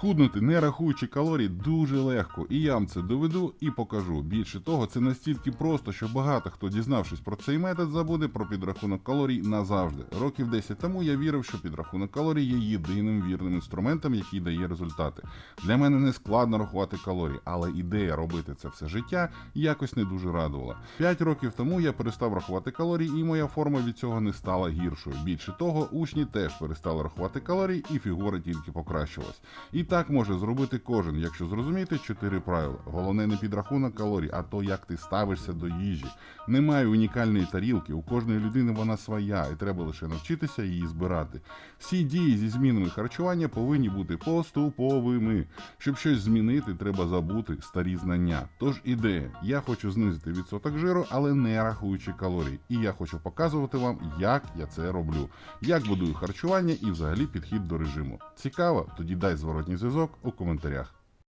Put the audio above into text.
Схуднути, не рахуючи калорій, дуже легко, і я вам це доведу і покажу. Більше того, це настільки просто, що багато хто, дізнавшись про цей метод, забуде про підрахунок калорій назавжди. Років 10 тому я вірив, що підрахунок калорій є єдиним вірним інструментом, який дає результати. Для мене не складно рахувати калорії, але ідея робити це все життя якось не дуже радувала. П'ять років тому я перестав рахувати калорії, і моя форма від цього не стала гіршою. Більше того, учні теж перестали рахувати калорії, і фігура тільки покращилась. І так може зробити кожен, якщо зрозуміти чотири правила. Головне не підрахунок калорій, а то, як ти ставишся до їжі. Немає унікальної тарілки, у кожної людини вона своя, і треба лише навчитися її збирати. Всі дії зі змінами харчування повинні бути поступовими. Щоб щось змінити, треба забути старі знання. Тож ідея: я хочу знизити відсоток жиру, але не рахуючи калорій. І я хочу показувати вам, як я це роблю, як будую харчування і взагалі підхід до режиму. Цікаво? Тоді дай зворотній зв'язок у коментарях.